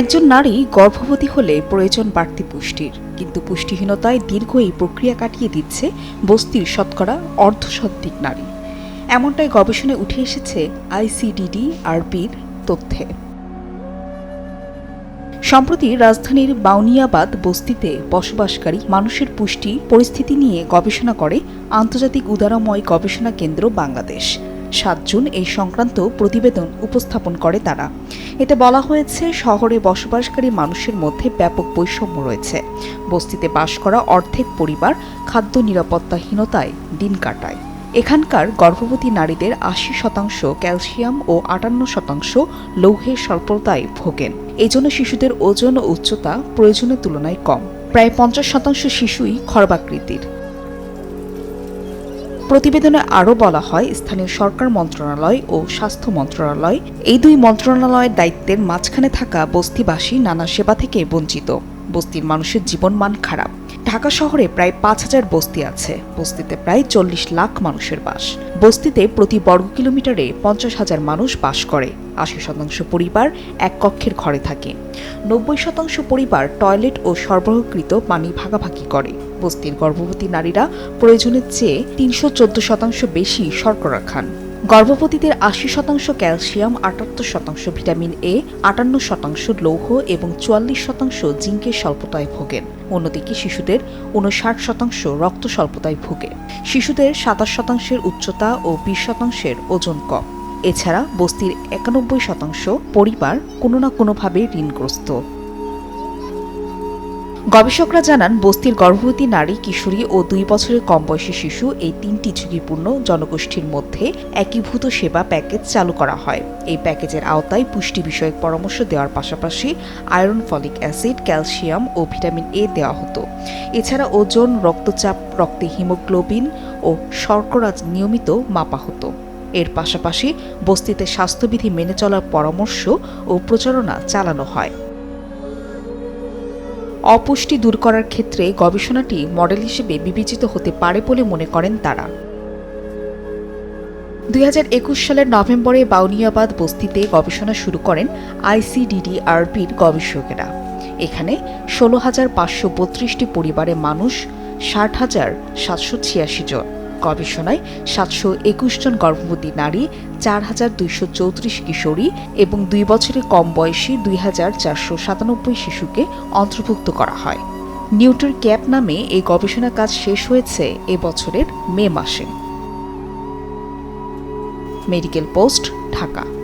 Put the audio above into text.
একজন নারী গর্ভবতী হলে প্রয়োজন বাড়তি পুষ্টির, কিন্তু পুষ্টিহীনতায় দীর্ঘ এই প্রক্রিয়া কাটিয়ে দিচ্ছে বস্তির শতকরা অর্ধশতাধিক নারী। এমনটাই গবেষণায় উঠে এসেছে আইসিডিডি আরবির তথ্যে। সম্প্রতি রাজধানীর বাউনিয়াবাদ বস্তিতে বসবাসকারী মানুষের পুষ্টি পরিস্থিতি নিয়ে গবেষণা করে আন্তর্জাতিক উদারময় গবেষণা কেন্দ্র বাংলাদেশ। সাত জুন এই সংক্রান্ত প্রতিবেদন উপস্থাপন করে তারা। এতে বলা হয়েছে, শহরে বসবাসকারী মানুষের মধ্যে ব্যাপক বৈষম্য রয়েছে। বস্তিতে বাস করা অর্ধেক পরিবার খাদ্য নিরাপত্তাহীনতায় দিন কাটায়। এখানকার গর্ভবতী নারীদের আশি শতাংশ ক্যালসিয়াম ও আটান্ন শতাংশ লৌহের স্বল্পতায় ভোগেন। এজন্য শিশুদের ওজন ও উচ্চতা প্রয়োজনের তুলনায় কম। প্রায় পঞ্চাশ শতাংশ শিশুই খর্বাকৃতির। প্রতিবেদনে আরও বলা হয়, স্থানীয় সরকার মন্ত্রণালয় ও স্বাস্থ্য মন্ত্রণালয় এই দুই মন্ত্রণালয়ের দায়িত্বের মাঝখানে থাকা বস্তিবাসী নানা সেবা থেকে বঞ্চিত। বস্তির মানুষের জীবনমান খারাপ। ঢাকা শহরে প্রায় পাঁচ হাজার বস্তি আছে। বস্তিতে প্রায় চল্লিশ লাখ মানুষের বাস। বস্তিতে প্রতি বর্গ কিলোমিটারে পঞ্চাশ হাজার মানুষ বাস করে। আশি শতাংশ পরিবার এক কক্ষের ঘরে থাকে। নব্বই শতাংশ পরিবার টয়লেট ও সরবরাহকৃত পানি ভাগাভাগি করে। বস্তির গর্ভবতী নারীরা প্রয়োজনের চেয়ে তিনশো চোদ্দ শতাংশ বেশি শর্করা খান। গর্ভবতীদের আশি শতাংশ ক্যালসিয়াম, আটাত্তর শতাংশ ভিটামিন এ, আটান্ন শতাংশ লৌহ এবং চুয়াল্লিশ শতাংশ জিঙ্কের স্বল্পতায় ভোগেন। অন্যদিকে শিশুদের উনষাট শতাংশ রক্ত স্বল্পতায় ভোগে। শিশুদের সাতাশ শতাংশের উচ্চতা ও বিশ শতাংশের ওজন কম। এছাড়া বস্তির একানব্বই শতাংশ পরিবার কোনো না কোনোভাবে ঋণগ্রস্ত। গবেষকরা জানান, বস্তির গর্ভবতী নারী, কিশোরী ও দুই বছরের কম বয়সী শিশু এই তিনটি ঝুঁকিপূর্ণ জনগোষ্ঠীর মধ্যে একীভূত সেবা প্যাকেজ চালু করা হয়। এই প্যাকেজের আওতায় পুষ্টি বিষয়ক পরামর্শ দেওয়ার পাশাপাশি আয়রন ফলিক অ্যাসিড, ক্যালসিয়াম ও ভিটামিন এ দেওয়া হতো। এছাড়া ওজন, রক্তচাপ, রক্তে হিমোগ্লোবিন ও শর্করা নিয়মিত মাপা হতো। এর পাশাপাশি বস্তিতে স্বাস্থ্যবিধি মেনে চলার পরামর্শ ও প্রচারণা চালানো হয়। অপুষ্টি দূর করার ক্ষেত্রে গবেষণাটি মডেল হিসেবে বিবেচিত হতে পারে বলে মনে করেন তারা। দুই হাজার একুশ সালের নভেম্বরে বাউনিয়াবাদ বস্তিতে গবেষণা শুরু করেন আইসিডিডিআরবির গবেষকেরা। এখানে ষোলো হাজার পাঁচশো বত্রিশটি পরিবারের মানুষ, ষাট হাজার সাতশো ছিয়াশি জন। গবেষণায় সাতশো একুশ জন গর্ভবতী নারী, চার হাজার দুইশো চৌত্রিশ কিশোরী এবং দুই বছরের কম বয়সী দুই হাজার চারশো সাতানব্বই শিশুকে অন্তর্ভুক্ত করা হয়। নিউটর ক্যাপ নামে এই গবেষণা কাজ শেষ হয়েছে এ বছরের মে মাসে। Medical post, Dhaka.